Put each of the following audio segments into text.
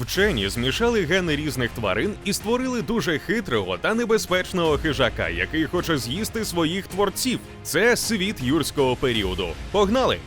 Вчені змішали гени різних тварин і створили дуже хитрого та небезпечного хижака, який хоче з'їсти своїх творців. Це світ юрського періоду. Погнали!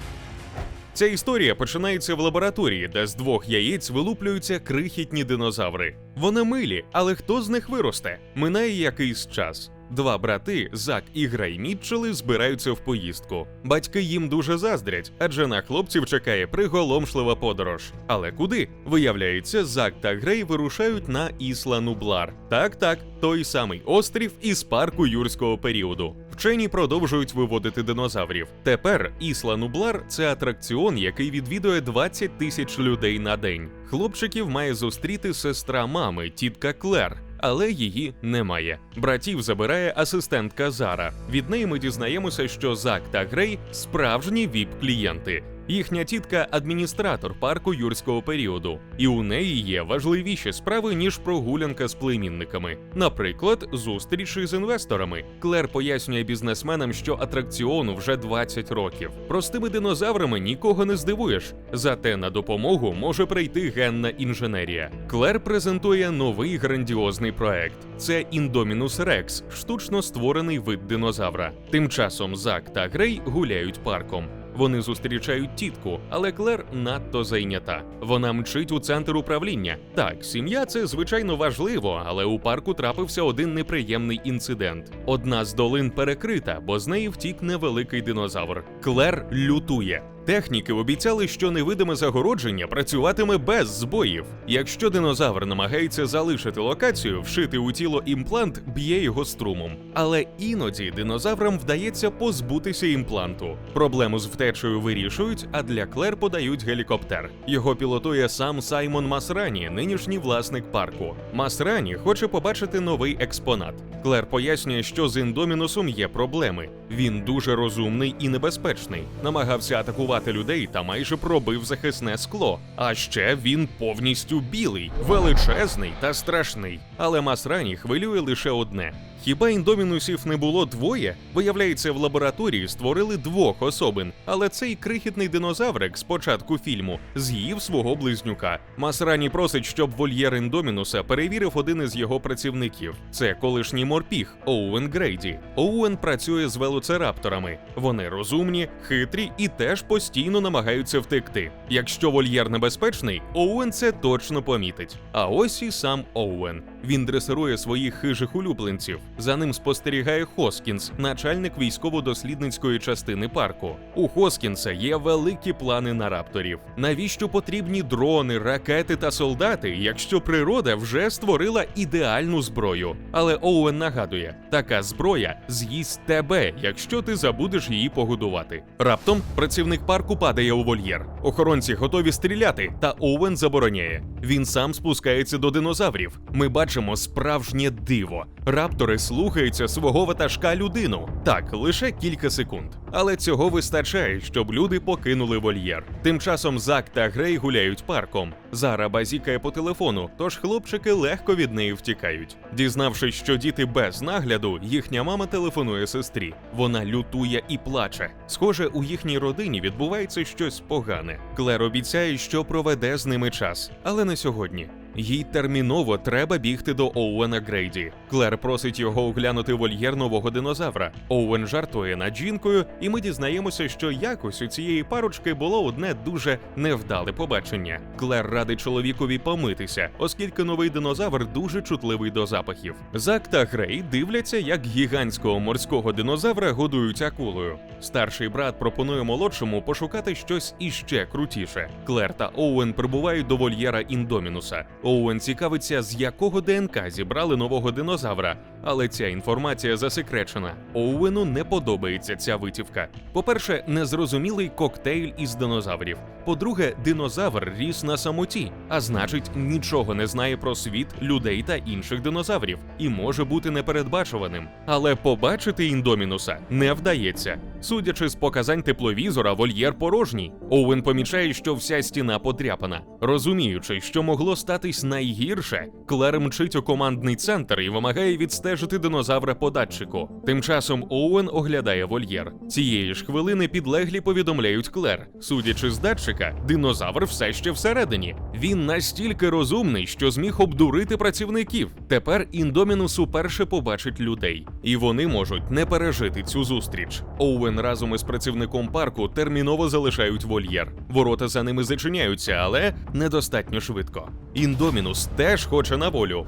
Ця історія починається в лабораторії, де з двох яєць вилуплюються крихітні динозаври. Вони милі, але хто з них виросте? Минає якийсь час. Два брати, Зак і Грей Мітчели, збираються в поїздку. Батьки їм дуже заздрять, адже на хлопців чекає приголомшлива подорож. Але куди? Виявляється, Зак та Грей вирушають на Ісла Нублар. Так, так, той самий острів із парку юрського періоду. Вчені продовжують виводити динозаврів. Тепер Ісла Нублар це атракціон, який відвідує 20 тисяч людей на день. Хлопчиків має зустріти сестра мами, тітка Клер. Але її немає. Братів забирає асистентка Зара. Від неї ми дізнаємося, що Зак та Грей справжні віп-клієнти. Їхня тітка адміністратор парку юрського періоду, і у неї є важливіші справи ніж прогулянка з племінниками. Наприклад, зустрічі з інвесторами. Клер пояснює бізнесменам, що атракціону вже 20 років. Простими динозаврами нікого не здивуєш. Зате на допомогу може прийти генна інженерія. Клер презентує новий грандіозний проект. Це Індомінус Рекс, штучно створений вид динозавра. Тим часом Зак та Грей гуляють парком. Вони зустрічають тітку, але Клер надто зайнята. Вона мчить у центр управління. Так, сім'я це звичайно важливо, але у парку трапився один неприємний інцидент. Одна з долин перекрита, бо з неї втік невеликий динозавр. Клер лютує. Техніки обіцяли, що невидиме загородження працюватиме без збоїв. Якщо динозавр намагається залишити локацію, вшити у тіло імплант б'є його струмом. Але іноді динозаврам вдається позбутися імпланту. Проблему з втечею вирішують, а для Клер подають гелікоптер. Його пілотує сам Саймон Масрані, нинішній власник парку. Масрані хоче побачити новий експонат. Клер пояснює, що з індомінусом є проблеми. Він дуже розумний і небезпечний, намагався атакувати людей та майже пробив захисне скло. А ще він повністю білий, величезний та страшний. Але Масрані хвилює лише одне. Хіба індомінусів не було двоє? Виявляється, в лабораторії створили двох особин, але цей крихітний динозаврик з початку фільму з'їв свого близнюка. Масрані просить, щоб вольєр індомінуса перевірив один із його працівників. Це колишній морпіг Оуен Грейді. Оуен працює з велоцирапторами. Вони розумні, хитрі і теж постійно намагаються втекти. Якщо вольєр небезпечний, Оуен це точно помітить. А ось і сам Оуен. Він дресирує своїх хижих улюбленців. За ним спостерігає Хоскінс, начальник військово-дослідницької частини парку. У Хоскінса є великі плани на рапторів. Навіщо потрібні дрони, ракети та солдати, якщо природа вже створила ідеальну зброю? Але Оуен нагадує: така зброя з'їсть тебе, якщо ти забудеш її погодувати. Раптом працівник парку падає у вольєр. Охоронці готові стріляти, та Оуен забороняє. Він сам спускається до динозаврів. Ми бачимо справжнє диво. Раптори слухаються свого ватажка людину. Так, лише кілька секунд. Але цього вистачає, щоб люди покинули вольєр. Тим часом Зак та Грей гуляють парком. Зара базікає по телефону, тож хлопчики легко від неї втікають. Дізнавшись, що діти без нагляду, їхня мама телефонує сестрі. Вона лютує і плаче. Схоже, у їхній родині відбувається щось погане. Клер обіцяє, що проведе з ними час, але не сьогодні. Їй терміново треба бігти до Оуена Грейді. Клер просить його оглянути вольєр нового динозавра. Оуен жартує над жінкою, і ми дізнаємося, що якось у цієї парочки було одне дуже невдале побачення. Клер радить чоловікові помитися, оскільки новий динозавр дуже чутливий до запахів. Зак та Грей дивляться, як гігантського морського динозавра годують акулою. Старший брат пропонує молодшому пошукати щось іще крутіше. Клер та Оуен прибувають до вольєра індомінуса. Оуен цікавиться, з якого ДНК зібрали нового динозавра, але ця інформація засекречена. Оуену не подобається ця витівка. По-перше, незрозумілий коктейль із динозаврів. По-друге, динозавр ріс на самоті, а значить, нічого не знає про світ, людей та інших динозаврів і може бути непередбачуваним. Але побачити індомінуса не вдається. Судячи з показань тепловізора, вольєр порожній. Оуен помічає, що вся стіна подряпана, розуміючи, що могло статись найгірше, Клер мчить у командний центр і вимагає відстежити динозавра по датчику. Тим часом Оуен оглядає вольєр. Цієї ж хвилини підлеглі повідомляють Клер. Судячи з датчика, динозавр все ще всередині. Він настільки розумний, що зміг обдурити працівників. Тепер індомінус уперше побачить людей, і вони можуть не пережити цю зустріч. Оуен разом із працівником парку терміново залишають вольєр. Ворота за ними зачиняються, але недостатньо швидко. Індомінус теж хоче на волю.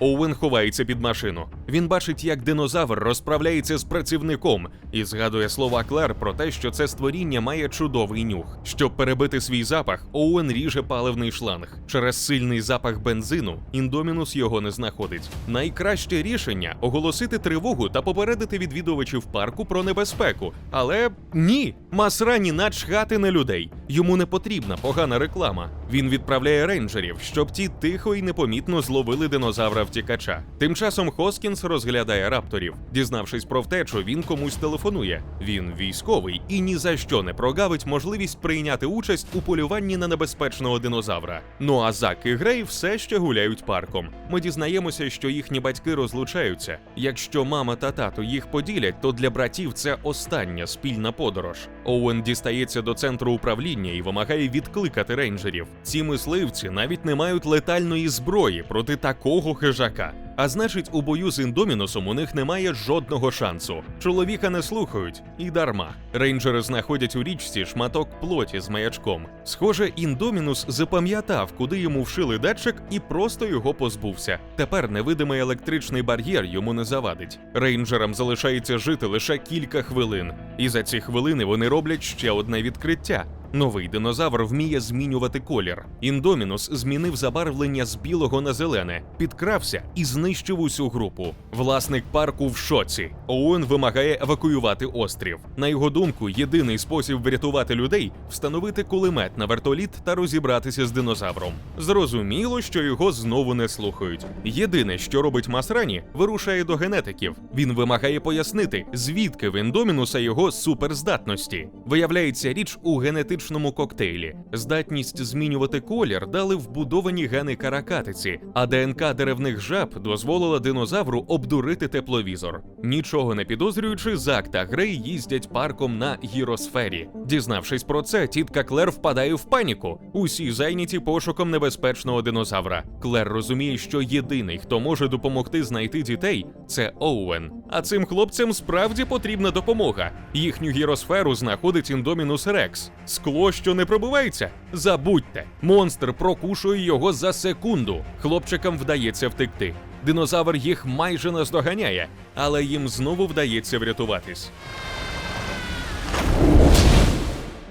Оуен ховається під машину. Він бачить, як динозавр розправляється з працівником і згадує слова Клер про те, що це створіння має чудовий нюх. Щоб перебити свій запах, Оуен ріже паливний шланг. Через сильний запах бензину індомінус його не знаходить. Найкраще рішення оголосити тривогу та попередити відвідувачів парку про небезпеку. Але ні, Масрані начхати на людей. Йому не потрібна погана реклама. Він відправляє рейнджерів, щоб ті тихо і непомітно зловили динозавра втікача. Тим часом Хоскінс розглядає рапторів. Дізнавшись про втечу, він комусь телефонує. Він військовий і ні за що не прогавить можливість прийняти участь у полюванні на небезпечного динозавра. Ну а Зак і Грей все ще гуляють парком. Ми дізнаємося, що їхні батьки розлучаються. Якщо мама та тато їх поділять, то для братів це остання спільна подорож. Оуен дістається до центру управління і вимагає відкликати рейнджерів. Ці мисливці навіть не мають летальної зброї проти такого хижака. А значить, у бою з індомінусом у них немає жодного шансу. Чоловіка не слухають і дарма. Рейнджери знаходять у річці шматок плоті з маячком. Схоже, індомінус запам'ятав, куди йому вшили датчик, і просто його позбувся. Тепер невидимий електричний бар'єр йому не завадить. Рейнджерам залишається жити лише кілька хвилин, і за ці хвилини вони роблять ще одне відкриття. Новий динозавр вміє змінювати колір. Індомінус змінив забарвлення з білого на зелене, підкрався і знищив усю групу. Власник парку в шоці. Оуен вимагає евакуювати острів. На його думку, єдиний спосіб врятувати людей встановити кулемет на вертоліт та розібратися з динозавром. Зрозуміло, що його знову не слухають. Єдине, що робить Масрані, вирушає до генетиків. Він вимагає пояснити, звідки в індомінуса його суперздатності. Виявляється, річ у генетичному коктейлі. Здатність змінювати колір дали вбудовані гени каракатиці, а ДНК деревних жаб дозволила динозавру обдурити тепловізор. Нічого не підозрюючи, Зак та Грей їздять парком на гіросфері. Дізнавшись про це, тітка Клер впадає в паніку. Усі зайняті пошуком небезпечного динозавра. Клер розуміє, що єдиний, хто може допомогти знайти дітей, це Оуен. А цим хлопцям справді потрібна допомога. Їхню гіросферу знаходить індомінус Рекс. Скло, що не пробивається? Забудьте, монстр прокушує його за секунду. Хлопчикам вдається втекти. Динозавр їх майже наздоганяє, але їм знову вдається врятуватись.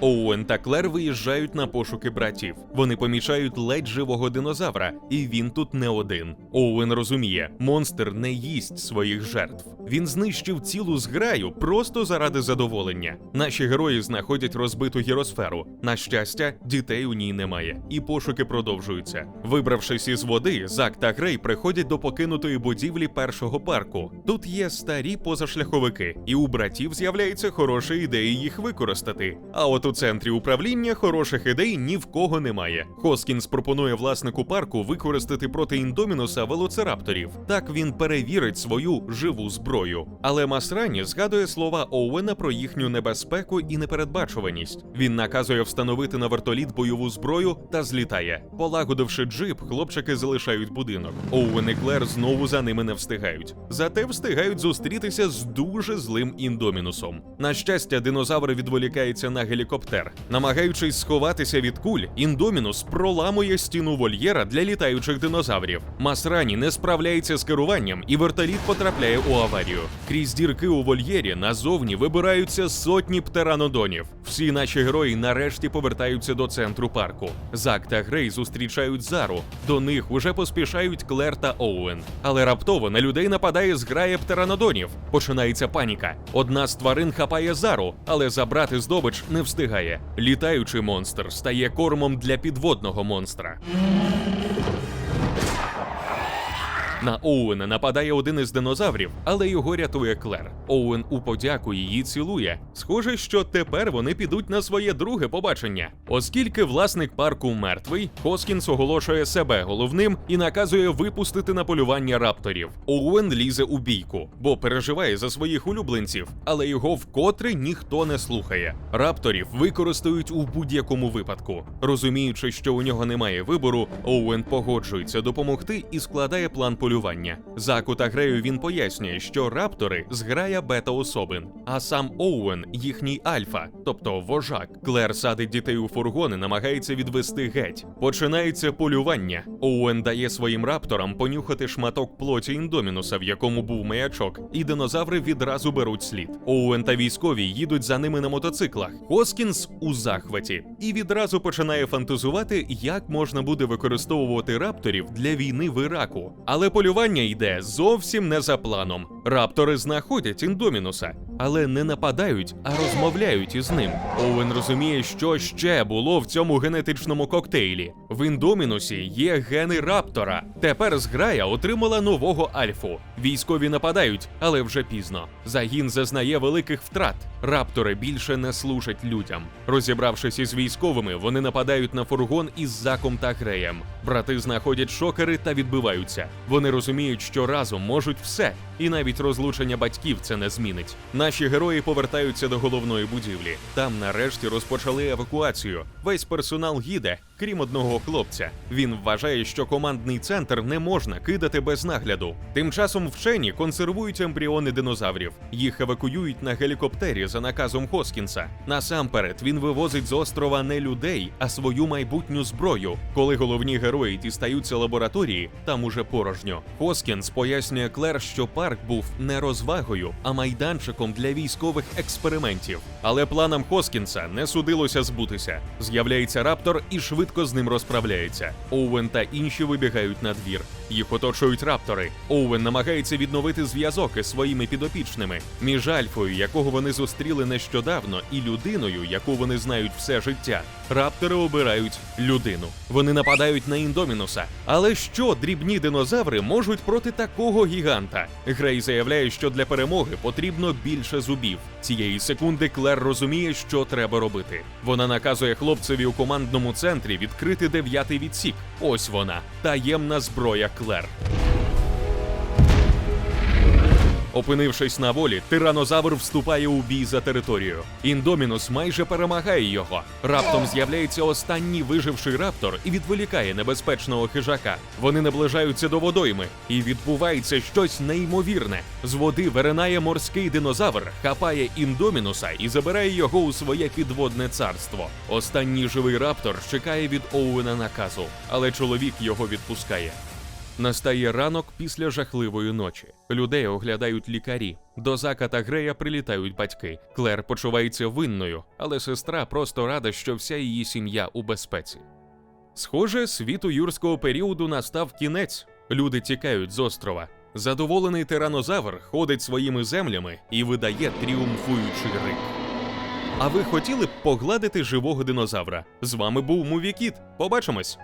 Оуен та Клер виїжджають на пошуки братів. Вони помічають ледь живого динозавра, і він тут не один. Оуен розуміє, монстр не їсть своїх жертв. Він знищив цілу зграю просто заради задоволення. Наші герої знаходять розбиту гіросферу. На щастя, дітей у ній немає, і пошуки продовжуються. Вибравшись із води, Зак та Грей приходять до покинутої будівлі першого парку. Тут є старі позашляховики, і у братів з'являється хороша ідея їх використати. А от у центрі управління хороших ідей ні в кого немає. Хоскінс пропонує власнику парку використати проти індомінуса велоцирапторів. Так він перевірить свою живу зброю. Але Масрані згадує слова Оуена про їхню небезпеку і непередбачуваність. Він наказує встановити на вертоліт бойову зброю та злітає. Полагодивши джип, хлопчики залишають будинок. Оуен і Клер знову за ними не встигають. Зате встигають зустрітися з дуже злим індомінусом. На щастя, динозавр відволікається на гелікоптер. Намагаючись сховатися від куль, індомінус проламує стіну вольєра для літаючих динозаврів. Масрані не справляється з керуванням, і вертоліт потрапляє у аварію. Крізь дірки у вольєрі назовні вибираються сотні птеранодонів. Всі наші герої нарешті повертаються до центру парку. Зак та Грей зустрічають Зару. До них уже поспішають Клер та Оуен. Але раптово на людей нападає зграя птеранодонів. Починається паніка. Одна з тварин хапає Зару, але забрати здобич не встигає. Літаючий монстр стає кормом для підводного монстра. На Оуена нападає один із динозаврів, але його рятує Клер. Оуен у подяку її цілує. Схоже, що тепер вони підуть на своє друге побачення. Оскільки власник парку мертвий, Хоскінс оголошує себе головним і наказує випустити на полювання рапторів. Оуен лізе у бійку, бо переживає за своїх улюбленців, але його вкотре ніхто не слухає. Рапторів використають у будь-якому випадку. Розуміючи, що у нього немає вибору, Оуен погоджується допомогти і складає план полювання. Заку та Грею він пояснює, що раптори зграя бета-особин, а сам Оуен їхній альфа, тобто вожак. Клер садить дітей у фургон і намагається відвести геть. Починається полювання. Оуен дає своїм рапторам понюхати шматок плоті індомінуса, в якому був маячок, і динозаври відразу беруть слід. Оуен та військові їдуть за ними на мотоциклах. Хоскінс у захваті і відразу починає фантазувати, як можна буде використовувати рапторів для війни в Іраку. Але полювання йде зовсім не за планом. Раптори знаходять індомінуса, але не нападають, а розмовляють із ним. Оуен розуміє, що ще було в цьому генетичному коктейлі. В індомінусі є гени раптора. Тепер зграя отримала нового альфу. Військові нападають, але вже пізно. Загін зазнає великих втрат. Раптори більше не служать людям. Розібравшись із військовими, вони нападають на фургон із Заком та Греєм. Брати знаходять шокери та відбиваються. Вони розуміють, що разом можуть все, і навіть розлучення батьків це не змінить. Наші герої повертаються до головної будівлі. Там нарешті розпочали евакуацію. Весь персонал їде, крім одного хлопця. Він вважає, що командний центр не можна кидати без нагляду. Тим часом вчені консервують ембріони динозаврів. Їх евакуюють на гелікоптері за наказом Хоскінса. Насамперед він вивозить з острова не людей, а свою майбутню зброю. Коли головні герої дістаються лабораторії, там уже порожньо. Хоскінс пояснює Клер, що парк був не розвагою, а майданчиком для військових експериментів. Але планам Хоскінса не судилося збутися. З'являється раптор і швидко з ним розправляється. Оуен та інші вибігають на двір. Їх оточують раптори. Оуен намагається відновити зв'язок із своїми підопічними між Альфою, якого вони зустріли нещодавно, і людиною, яку вони знають все життя. Раптори обирають людину. Вони нападають на індомінуса. Але що дрібні динозаври можуть проти такого гіганта? Грей заявляє, що для перемоги потрібно більше зубів. Цієї секунди Клер розуміє, що треба робити. Вона наказує хлопцеві у командному центрі відкрити дев'ятий відсік. Ось вона таємна зброя Клер. Опинившись на волі, тиранозавр вступає у бій за територію. Індомінус майже перемагає його. Раптом з'являється останній виживший раптор і відволікає небезпечного хижака. Вони наближаються до водойми, і відбувається щось неймовірне. З води виринає морський динозавр, хапає індомінуса і забирає його у своє підводне царство. Останній живий раптор чекає від Оуена наказу, але чоловік його відпускає. Настає ранок після жахливої ночі. Людей оглядають лікарі. До Зака та Грея прилітають батьки. Клер почувається винною, але сестра просто рада, що вся її сім'я у безпеці. Схоже, світу юрського періоду настав кінець. Люди тікають з острова. Задоволений тиранозавр ходить своїми землями і видає тріумфуючий рик. А ви хотіли б погладити живого динозавра? З вами був Мувікіт. Побачимось!